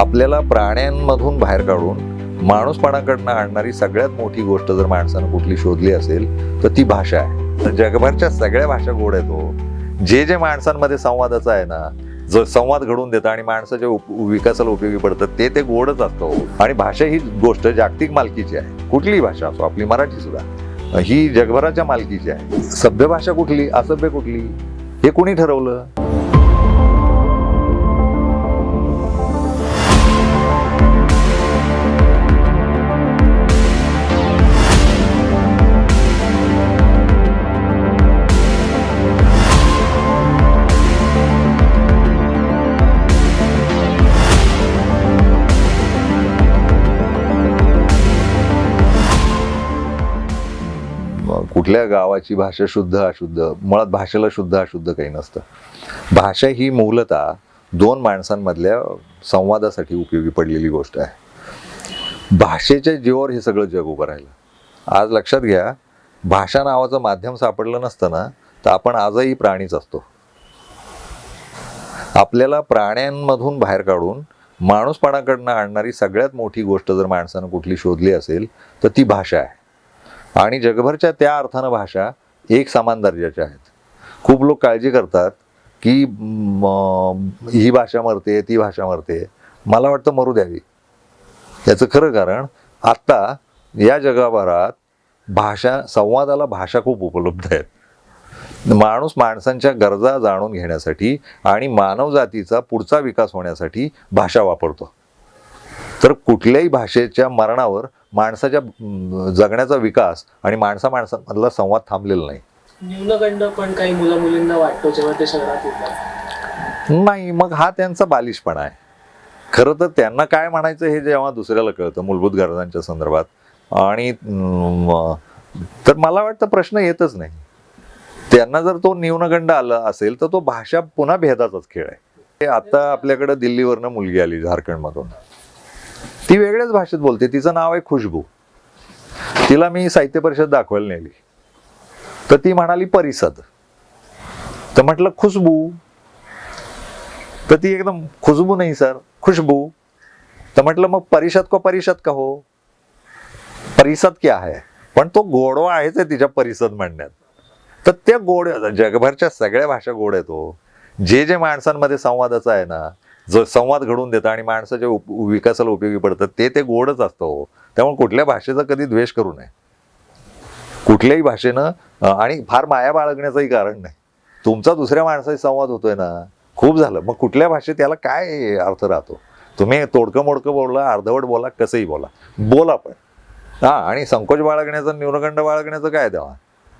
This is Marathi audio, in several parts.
आपल्याला प्राण्यांमधून बाहेर काढून माणूसपणाकडनं आणणारी सगळ्यात मोठी गोष्ट जर माणसानं कुठली शोधली असेल तर ती भाषा आहे. तर जगभरच्या सगळ्या भाषा गोड आहेत हो. जे जे माणसांमध्ये संवादाचं आहे ना जो संवाद घडून देतं आणि माणसं उप- विकासाला उपयोगी पडतं ते ते गोडच असतं हो. आणि भाषा ही गोष्ट जागतिक मालकीची आहे. कुठलीही भाषा असो आपली मराठी सुद्धा. ही जगभराच्या मालकीची आहे. सभ्य भाषा कुठली असभ्य कुठली हे कुणी ठरवलं? कुठल्या गावाची भाषा शुद्ध अशुद्ध? मुळात भाषेला शुद्ध अशुद्ध काही नसतं. भाषा ही मूलतः दोन माणसांमधल्या संवादासाठी उपयोगी पडलेली गोष्ट आहे. भाषेच्या जीवावर हे सगळं जग उभं राहिलं. आज लक्षात घ्या भाषा नावाचं माध्यम सापडलं नसतं ना तर आपण आजही प्राणीच असतो. आपल्याला प्राण्यांमधून बाहेर काढून माणूसपणाकडनं आणणारी सगळ्यात मोठी गोष्ट जर माणसानं कुठली शोधली असेल तर ती भाषा आहे. आणि जगभरच्या त्या अर्थानं भाषा एक समान दर्जाच्या आहेत. खूप लोक काळजी करतात की म, ही भाषा मरते ती भाषा मरते. मला वाटतं मरू द्यावी. याचं खरं कारण आत्ता या जगाभरात भाषा संवादाला भाषा खूप उपलब्ध आहेत. माणूस माणसांच्या गरजा जाणून घेण्यासाठी आणि मानवजातीचा पुढचा विकास होण्यासाठी भाषा वापरतो. तर कुठल्याही भाषेच्या मरणावर माणसाच्या जगण्याचा विकास आणि माणसा माणसामधला संवाद थांबलेला नाही. न्यूनगंड पण काही मुला मुलींना वाटतो जेव्हा ते शहरात येतात? नाही मग हा त्यांचा बालिशपणा आहे. खरं तर त्यांना काय म्हणायचं हे जेव्हा दुसऱ्याला कळतं मूलभूत गरजांच्या संदर्भात. आणि तर मला वाटतं प्रश्न येतच नाही. त्यांना जर तो न्यूनगंड आला असेल तर तो भाषा पुन्हा भेदाचाच खेळ आहे. ते आता आपल्याकडे दिल्लीवरनं मुलगी आली झारखंडमधून. ती वेगळ्याच भाषेत बोलते. तिचं नाव आहे खुशबू. तिला मी साहित्य परिषद दाखवायला नेली. तर ती म्हणाली परिषद. तर म्हटलं खुशबू. तर ती एकदम खुशबू नाही सर. खुशबू. तर म्हटलं मग परिषद को परिषद का हो परिषद क्या आहे पण तो गोडवा आहेच आहे तिच्या परिषद म्हणण्यात. तर त्या गोड जगभरच्या सगळ्या भाषा गोड आहेत हो. जे जे माणसांमध्ये संवादाचं आहे ना जो संवाद घडून देतं आणि माणसाच्या उप- विकासाला उपयोगी पडतं ते ते गोडच असतं हो. त्यामुळे कुठल्या भाषेचा कधी द्वेष करू नये. कुठल्याही भाषेनं आणि फार माया बाळगण्याचंही कारण नाही. तुमचा दुसऱ्या माणसाशी संवाद होतोय ना खूप झालं. मग कुठल्या भाषेत त्याला काय अर्थ राहतो? तुम्ही तोडकं मोडकं बोला अर्धवट बोला कसंही बोला. बोला पण. हा आणि संकोच बाळगण्याचं न्यूनगंड बाळगण्याचं काय द्यावा?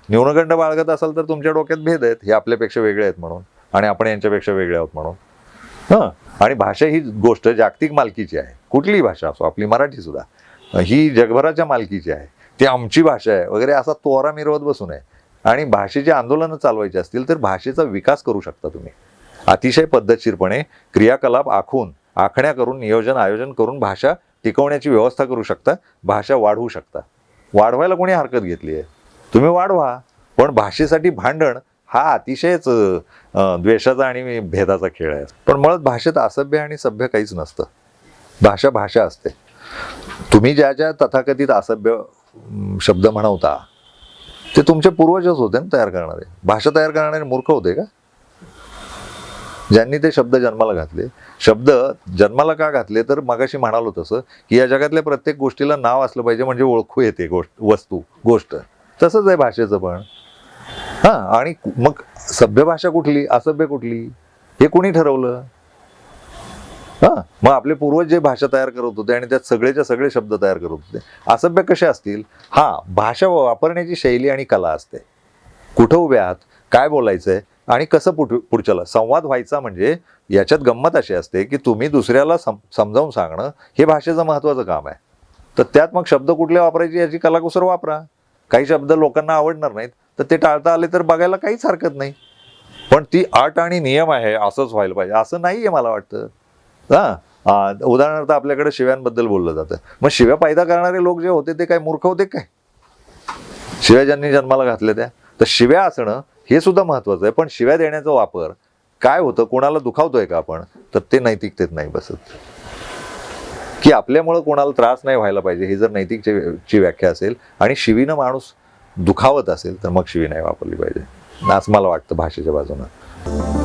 न्यूनगंड बाळगत असाल तर तुमच्या डोक्यात भेद आहेत हे आपल्यापेक्षा वेगळे आहेत म्हणून. आणि आपण यांच्यापेक्षा वेगळे आहोत म्हणून. हां. आणि भाषा ही गोष्ट जागतिक मालकीची आहे. कुठलीही भाषा असो आपली मराठी सुद्धा. ही जगभराच्या मालकीची आहे. ती आमची भाषा आहे. वगैरे असा तोरा मिरवत बसू नये. आणि भाषेची आंदोलनं चालवायची असतील तर भाषेचा विकास करू शकता तुम्ही. अतिशय पद्धतशीरपणे क्रियाकलाप आखून आखण्या करून नियोजन आयोजन करून भाषा टिकवण्याची व्यवस्था करू शकता. भाषा वाढवू शकता. वाढवायला कोणी हरकत घेतली आहे? तुम्ही वाढवा. पण भाषेसाठी भांडण हा अतिशयच द्वेषाचा आणि भेदाचा खेळ आहे. पण मुळात भाषेत असभ्य आणि सभ्य काहीच नसतं. भाषा भाषा असते. तुम्ही ज्या ज्या तथाकथित असभ्य शब्द म्हणवता ते तुमचे पूर्वजच होते ना तयार करणारे. भाषा तयार करणारे मूर्ख होते का? ज्यांनी ते शब्द जन्माला घातले. शब्द जन्माला का घातले? तर मगाशी म्हणालो तसं की या जगातल्या प्रत्येक गोष्टीला नाव असलं पाहिजे म्हणजे ओळखू येते गोष्ट वस्तू गोष्ट. तसंच आहे भाषेचं पण. हां आणि मग सभ्य भाषा कुठली असभ्य कुठली? हे कुणी ठरवलं? हां मग आपले पूर्वज जे भाषा तयार करत होते आणि त्यात सगळेच्या सगळे शब्द तयार करत होते. असभ्य कसे असतील? हां भाषा वापरण्याची शैली आणि कला असते. कुठं उभे आहात? काय बोलायचंय? आणि कसं पुढ पुढच्याला? संवाद व्हायचा म्हणजे याच्यात गंमत अशी असते की तुम्ही दुसऱ्याला सम समजावून सांगणं हे भाषेचं महत्त्वाचं काम आहे. तर त्यात मग शब्द कुठले वापरायचे याची कलाकुसर वापरा. काही शब्द लोकांना आवडणार नाहीत. तर ते टाळता आले तर बघायला काहीच हरकत नाही. पण ती अट आणि नियम आहे असंच व्हायला पाहिजे. असं नाही आहे मला वाटतं. हां. उदाहरणार्थ आपल्याकडे शिव्यांबद्दल बोललं जातं. मग शिव्या पैदा करणारे लोक जे होते ते काय मूर्ख होते काय? शिव्या ज्यांनी जन्माला घातल्या त्या. तर शिव्या असणं हे सुद्धा महत्वाचं आहे. पण शिव्या देण्याचा वापर काय होतं कोणाला दुखावतोय का आपण? तर ते नैतिकतेत नाही बसत. की आपल्यामुळं कोणाला त्रास नाही व्हायला पाहिजे ही जर नैतिकची व्याख्या असेल आणि शिवीनं माणूस दुखावत असेल तर मग शिवी नाही वापरली पाहिजे. असं मला वाटतं भाषेच्या बाजूनं.